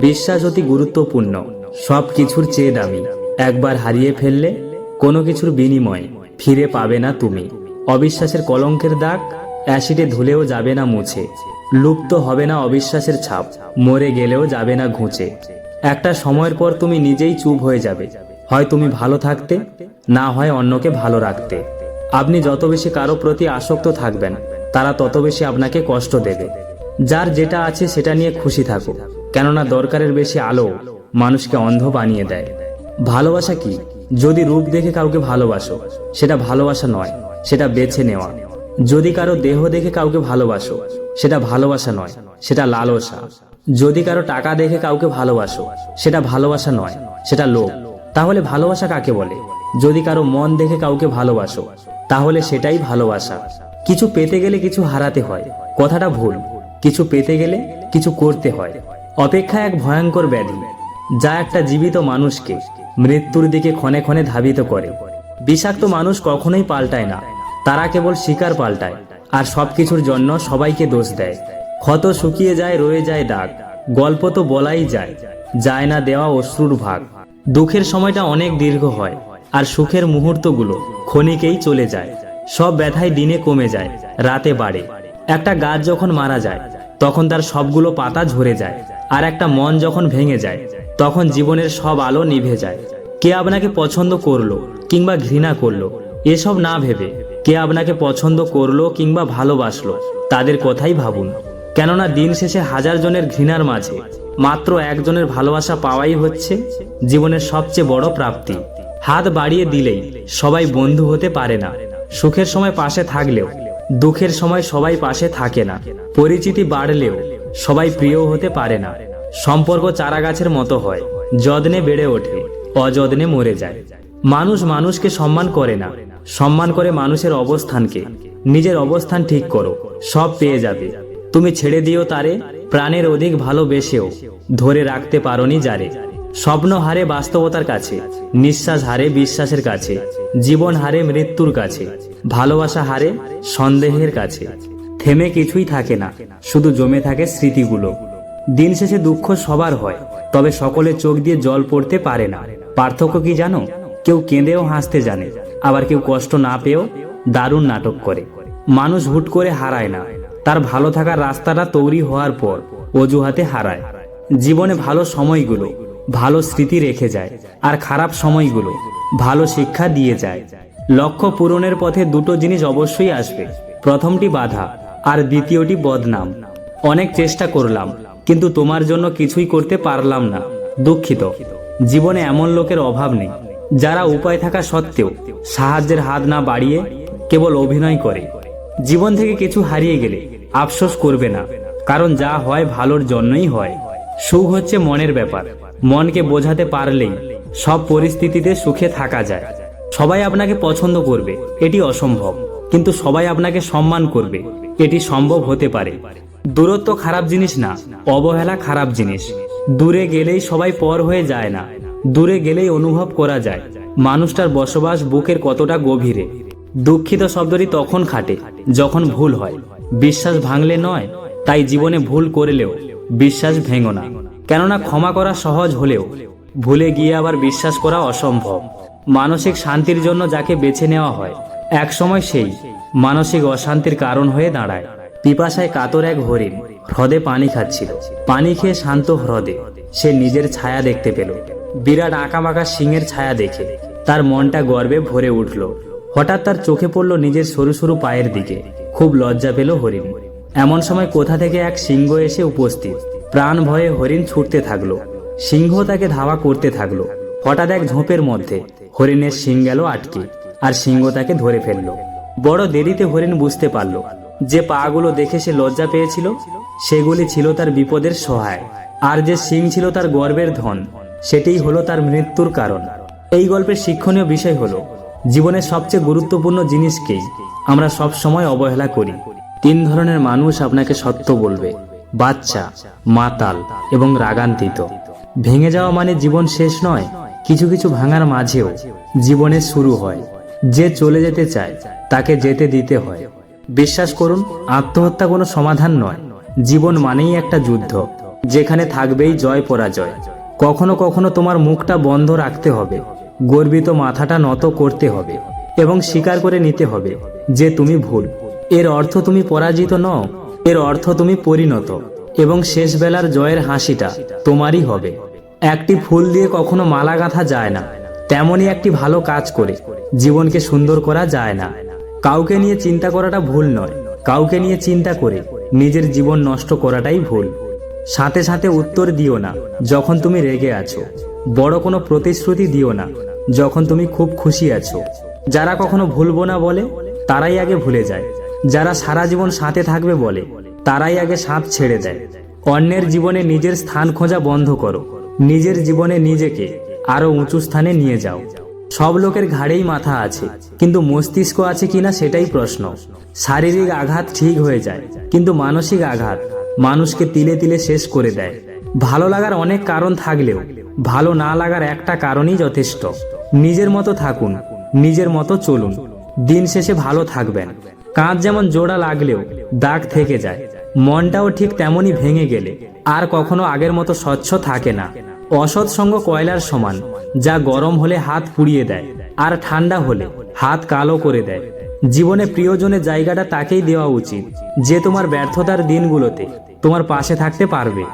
বিশ্বাস অতি গুরুত্বপূর্ণ। সব কিছুর চেয়ে দামি। একবার হারিয়ে ফেললে কোনো কিছুর বিনিময়ে ফিরে পাবে না তুমি। অবিশ্বাসের কলঙ্কের দাগ অ্যাসিডে ধুলেও যাবে না মুছে। লুপ্ত হবে না অবিশ্বাসের ছাপ, মরে গেলেও যাবে না ঘুঁচে। একটা সময়ের পর তুমি নিজেই চুপ হয়ে যাবে। হয় তুমি ভালো থাকতে, না হয় অন্যকে ভালো রাখতে। আপনি যত বেশি কারও প্রতি আসক্ত থাকবেন, তারা তত বেশি আপনাকে কষ্ট দেবে। যার যেটা আছে সেটা নিয়ে খুশি থাকো, কেননা দরকারের বেশি আলো মানুষকে অন্ধ বানিয়ে দেয়। ভালোবাসা কি? যদি রূপ দেখে কাউকে ভালোবাসো, সেটা ভালোবাসা নয়, সেটা বেছে নেওয়া। যদি কারও দেহ দেখে কাউকে ভালোবাসো, সেটা ভালোবাসা নয়, সেটা লালসা। যদি কারও টাকা দেখে কাউকে ভালোবাসো, সেটা ভালোবাসা নয়, সেটা লোভ। তাহলে ভালোবাসা কাকে বলে? যদি কারও মন দেখে কাউকে ভালোবাসো, তাহলে সেটাই ভালোবাসা। কিছু পেতে গেলে কিছু হারাতে হয়, কথাটা ভুল। কিছু পেতে গেলে কিছু করতে হয়। অপেক্ষা এক ভয়ঙ্কর ব্যাধি, যা একটা জীবিত মানুষকে মৃত্যুর দিকে ক্ষণে ক্ষণে ধাবিত করে। বিষাক্ত মানুষ কখনোই পাল্টায় না, তারা কেবল শিকার পাল্টায়, আর সবকিছুর জন্য সবাইকে দোষ দেয়। ক্ষত শুকিয়ে যায়, রয়ে যায় দাগ, গল্প তো বলাই যায় যায় না দেওয়া অশ্রুর ভাগ। দুঃখের সময়টা অনেক দীর্ঘ হয়, আর সুখের মুহূর্তগুলো ক্ষণিকেই চলে যায়। সব ব্যথায় দিনে কমে যায়, রাতে বাড়ে। একটা গাছ যখন মারা যায়, তখন তার সবগুলো পাতা ঝরে যায়, আর একটা মন যখন ভেঙে যায়, তখন জীবনের সব আলো নিভে যায়। কে আপনাকে পছন্দ করল কিংবা ঘৃণা করল, এসব না ভেবে কে আপনাকে পছন্দ করল কিংবা ভালোবাসলো, তাদের কথাই ভাবুন। কেননা দিন শেষে হাজার জনের ঘৃণার মাঝে মাত্র একজনের ভালোবাসা পাওয়াই হচ্ছে জীবনের সবচেয়ে বড় প্রাপ্তি। হাত বাড়িয়ে দিলেই সবাই বন্ধু হতে পারে না। সুখের সময় পাশে থাকলেও দুঃখের সময় সবাই পাশে থাকে না। পরিচিতি বাড়লেও সবাই প্রিয় হতে পারে না। সম্পর্ক চারা গাছের মতো হয়, যত্নে বেড়ে ওঠে, অযত্নে মরে যায়। মানুষ মানুষকে সম্মান করে না। সম্মান করে মানুষের অবস্থানকে, নিজের অবস্থান ঠিক করো, সব পেয়ে যাবে। তুমি ছেড়ে দিও তারে, প্রাণের অধিক ভালোবেসেও, ধরে রাখতে পারোনি যারে। স্বপ্ন হারে বাস্তবতার কাছে, নিঃশ্বাস হারে বিশ্বাসের কাছে, জীবন হারে মৃত্যুর কাছে, ভালোবাসা হারে সন্দেহের কাছে। থেমে কিছুই থাকে না, শুধু জমে থাকে স্মৃতিগুলো। দিন শেষে দুঃখ সবার হয়, তবে সকলের চোখ দিয়ে জল পড়তে পারে না। পার্থক্য কি জানো? কেউ কেঁদেও হাসতে জানে, আবার কেউ কষ্ট না পেয়েও দারুণ নাটক করে। মানুষ হুট করে হারায় না, তার ভালো থাকার রাস্তাটা তৈরি হওয়ার পর অজুহাতে হারায়। জীবনে ভালো সময়গুলো ভালো স্মৃতি রেখে যায় আর খারাপ সময়গুলো ভালো শিক্ষা দিয়ে যায়। লক্ষ্য পূরণের পথে দুটো জিনিস অবশ্যই আসবে। প্রথমটি বাধা আর দ্বিতীয়টি বদনাম। অনেক চেষ্টা করলাম, কিন্তু তোমার জন্য কিছুই করতে পারলাম না। দুঃখিত। জীবনে এমন লোকের অভাব নেই, যারা উপায় থাকা সত্ত্বেও সাহায্যের হাত না বাড়িয়ে কেবল অভিনয় করে। জীবন থেকে কিছু হারিয়ে গেলে আফসোস করবে না, কারণ যা হয় ভালোর জন্যই হয়। সুখ হচ্ছে মনের ব্যাপার। মনকে বোঝাতে পারলেই সব পরিস্থিতিতে সুখে থাকা যায়। সবাই আপনাকে পছন্দ করবে, এটি অসম্ভব। কিন্তু সবাই আপনাকে সম্মান করবে, এটি সম্ভব হতে পারে। দূরত্ব খারাপ জিনিস না, অবহেলা খারাপ জিনিস। দূরে গেলেই সবাই পর হয়ে যায় না, দূরে গেলেই অনুভব করা যায়, মানুষটার বসবাস বুকের কতটা গভীরে। দুঃখিত শব্দটি তখন খাটে, যখন ভুল হয়। বিশ্বাস ভাঙলে নয়, তাই জীবনে ভুল করলেও বিশ্বাস ভেঙো না। কেননা ক্ষমা করা সহজ হলেও ভুলে গিয়ে আবার বিশ্বাস করা অসম্ভব। মানসিক শান্তির জন্য যাকে বেছে নেওয়া হয় এক সময় সেই মানসিক অশান্তির কারণ হয়ে দাঁড়ায়। পিপাসায় কাতর এক হরিণ হ্রদে পানি খাচ্ছিল। পানি খেয়ে শান্ত হ্রদে সে নিজের ছায়া দেখতে পেল। বিরাট আঁকাবাঁকা সিংহের ছায়া দেখে তার মনটা গর্বে ভরে উঠল। হঠাৎ তার চোখে পড়ল নিজের সরু সরু পায়ের দিকে। খুব লজ্জা পেল হরিণ। এমন সময় কোথা থেকে এক সিংহ এসে উপস্থিত। প্রাণ ভয়ে হরিণ ছুটতে থাকল। সিংহ তাকে ধাওয়া করতে থাকল। হঠাৎ এক ঝোপের মধ্যে হরিণের সিং গেল আটকে আর সিংহ তাকে ধরে ফেলল। বড় দেরিতে হরিণ বুঝতে পারল যে পাগুলো দেখে সে লজ্জা পেয়েছিল। সেগুলি ছিল তার বিপদের সহায়। আর যে সিং ছিল তার গর্বের ধন, সেটিই হলো তার মৃত্যুর কারণ। এই গল্পের শিক্ষণীয় বিষয় হলো, জীবনের সবচেয়ে গুরুত্বপূর্ণ জিনিসকেই আমরা সব সময় অবহেলা করি। তিন ধরনের মানুষ আপনাকে সত্য বলবে। বাচ্চা, মাতাল এবং রাগান্বিত। ভেঙে যাওয়া মানে জীবন শেষ নয়, কিছু কিছু ভাঙার মাঝেও জীবনের শুরু হয়। যে চলে যেতে চায়, তাকে যেতে দিতে হয়। বিশ্বাস করুন, আত্মহত্যা কোনো সমাধান নয়। জীবন মানেই একটা যুদ্ধ, যেখানে থাকবেই জয় পরাজয়। কখনো কখনো তোমার মুখটা বন্ধ রাখতে হবে, গর্বিত মাথাটা নত করতে হবে এবং স্বীকার করে নিতে হবে যে তুমি ভুল। এর অর্থ তুমি পরাজিত নও এর অর্থ তুমি পরিণত, এবং শেষ বেলার জয়ের হাসিটা তোমারই হবে। একটি ফুল দিয়ে কখনো মালা গাঁথা যায় না, তেমনই একটি ভালো কাজ করে, জীবনকে সুন্দর করা যায় না। কাউকে নিয়ে চিন্তা করাটা ভুল নয়, কাউকে নিয়ে চিন্তা করে নিজের জীবন নষ্ট করাটাই ভুল। সাথে সাথে উত্তর দিও না, যখন তুমি রেগে আছো। বড় কোনো প্রতিশ্রুতি দিও না, যখন তুমি খুব খুশি আছো। যারা কখনো ভুলবো না বলে, তারাই আগে ভুলে যায়। যারা সারা জীবন সাথে থাকবে বলে, তারাই আগে সাঁত ছেড়ে দেয়। অন্যের জীবনে নিজের স্থান খোঁজা বন্ধ করো। নিজের জীবনে নিজেকে আরও উঁচু স্থানে নিয়ে যাও। সব লোকের ঘাড়েই মাথা আছে, কিন্তু মস্তিষ্ক আছে কিনা সেটাই প্রশ্ন। শারীরিক আঘাত ঠিক হয়ে যায়, কিন্তু মানসিক আঘাত মানুষকে তিলে তিলে শেষ করে দেয়। ভালো লাগার অনেক কারণ থাকলেও, ভালো না লাগার একটা কারণই যথেষ্ট। নিজের মতো থাকুন, নিজের মতো চলুন। দিন শেষে ভালো থাকবেন। কাঁচ যেমন জোড়া লাগলেও দাগ থেকে যায়। মনটাও ঠিক তেমনই ভেঙে গেলে। আর কখনো আগের মতো স্বচ্ছ থাকে না। অসৎ সঙ্গ কয়লার সমান, যা গরম হলে হাত পুড়িয়ে দেয়, আর ঠান্ডা হলে হাত কালো করে দেয়। জীবনে প্রিয়জনের জায়গাটা তাকেই দেওয়া উচিত, যে তোমার ব্যর্থতার দিনগুলোতে তোমার পাশে থাকতে পারবে।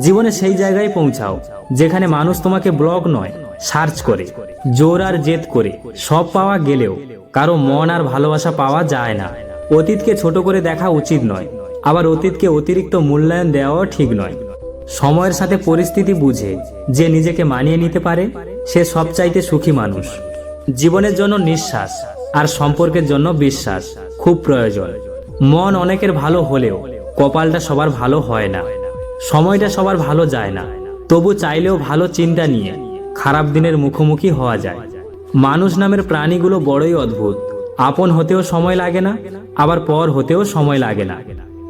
জীবনে সেই জায়গায় পৌঁছাও, যেখানে মানুষ তোমাকে ব্লক নয়, সার্চ করে। জোর আর জেদ করে সব পাওয়া গেলেও কারও মন আর ভালোবাসা পাওয়া যায় না। অতীতকে ছোট করে দেখা উচিত নয়, আবার অতীতকে অতিরিক্ত মূল্যায়ন দেওয়াও ঠিক নয়। সময়ের সাথে পরিস্থিতি বুঝে যে নিজেকে মানিয়ে নিতে পারে, সে সবচাইতে সুখী মানুষ। জীবনের জন্য নিঃশ্বাস আর সম্পর্কের জন্য বিশ্বাস খুব প্রয়োজন। মন অনেকের ভালো হলেও কপালটা সবার ভালো হয় না। সময়টা সবার ভালো যায় না। তবু চাইলেও ভালো চিন্তা নিয়ে খারাপ দিনের মুখোমুখি হওয়া যায়। মানুষ নামের প্রাণীগুলো বড়ই অদ্ভুত। আপন হতেও সময় লাগে না, আবার পর হতেও সময় লাগে না।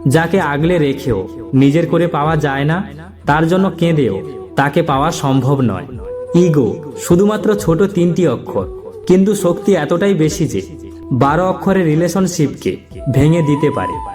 যাকে আগলে রেখেও, নিজের করে পাওয়া যায় না, তার জন্য কেঁদেও, তাকে পাওয়া সম্ভব নয়। ইগো, শুধুমাত্র ছোট তিনটি অক্ষর, কিন্তু শক্তি এতটাই বেশি যে, বারো অক্ষরের রিলেশনশিপকে ভেঙে দিতে পারে।